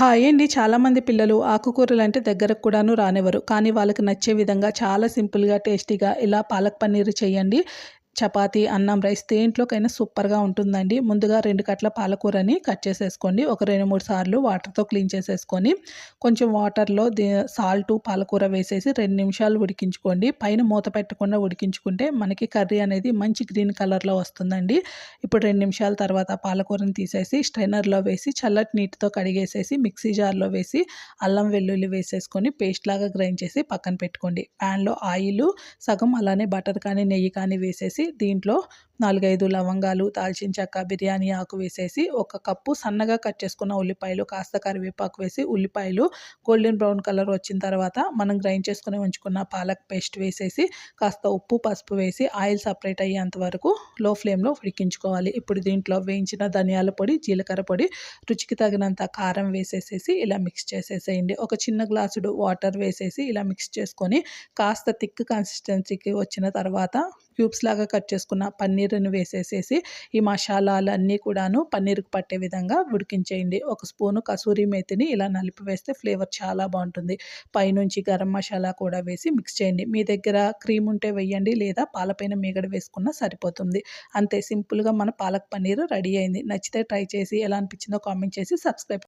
Hi అండి. చాలామంది పిల్లలు ఆకుకూరలు అంటే దగ్గరకు కూడాను రానివ్వరు. కానీ వాళ్ళకి నచ్చే విధంగా చాలా సింపుల్గా టేస్టీగా ఇలా పాలక్ పన్నీర్ చేయండి. చపాతీ అన్నం రైస్ దేంట్లోకైనా సూపర్గా ఉంటుందండి. ముందుగా రెండు కట్ల పాలకూరని కట్ చేసేసుకోండి. ఒక రెండు మూడు సార్లు వాటర్తో క్లీన్ చేసేసుకొని కొంచెం వాటర్లో సాల్ట్ పాలకూర వేసేసి రెండు నిమిషాలు ఉడికించుకోండి. పైన మూత పెట్టకుండా ఉడికించుకుంటే మనకి కర్రీ అనేది మంచి గ్రీన్ కలర్లో వస్తుందండి. ఇప్పుడు రెండు నిమిషాల తర్వాత పాలకూరని తీసేసి స్ట్రైనర్లో వేసి చల్లటి నీటితో కడిగేసేసి మిక్సీ జార్లో వేసి అల్లం వెల్లుల్లి వేసేసుకొని పేస్ట్ లాగా గ్రైండ్ చేసి పక్కన పెట్టుకోండి. ప్యాన్లో ఆయిల్ సగం అలానే బటర్ కానీ నెయ్యి కానీ వేసేసి వేసి దీంట్లో నాలుగైదు లవంగాలు దాల్చిన చెక్క బిర్యానీ ఆకు వేసేసి ఒక కప్పు సన్నగా కట్ చేసుకున్న ఉల్లిపాయలు కాస్త కరివేపాకు వేసి ఉల్లిపాయలు గోల్డెన్ బ్రౌన్ కలర్ వచ్చిన తర్వాత మనం గ్రైండ్ చేసుకుని ఉంచుకున్న పాలక్ పేస్ట్ వేసేసి కాస్త ఉప్పు పసుపు వేసి ఆయిల్ సపరేట్ అయ్యేంత వరకు లో ఫ్లేమ్లో ఉడికించుకోవాలి. ఇప్పుడు దీంట్లో వేయించిన ధనియాల పొడి జీలకర్ర పొడి రుచికి తగినంత కారం వేసేసేసి ఇలా మిక్స్ చేసేసేయండి. ఒక చిన్న గ్లాసుడు వాటర్ వేసేసి ఇలా మిక్స్ చేసుకొని కాస్త థిక్ కన్సిస్టెన్సీకి వచ్చిన తర్వాత క్యూబ్స్ లాగా కట్ చేసుకున్న పన్నీర్ పన్నీర్ని వేసేసేసి ఈ మసాలాలు అన్నీ కూడాను పన్నీర్కి పట్టే విధంగా ఉడికించేయండి. ఒక స్పూను కసూరి మేతిని ఇలా నలిపి వేస్తే ఫ్లేవర్ చాలా బాగుంటుంది. పైనుంచి గరం మసాలా కూడా వేసి మిక్స్ చేయండి. మీ దగ్గర క్రీమ్ ఉంటే వేయండి లేదా పాలపైన మీగడ వేసుకున్నా సరిపోతుంది. అంతే సింపుల్గా మన పాలక్ పన్నీర్ రెడీ అయింది. నచ్చితే ట్రై చేసి ఎలా అనిపించిందో కామెంట్ చేసి సబ్స్క్రైబ్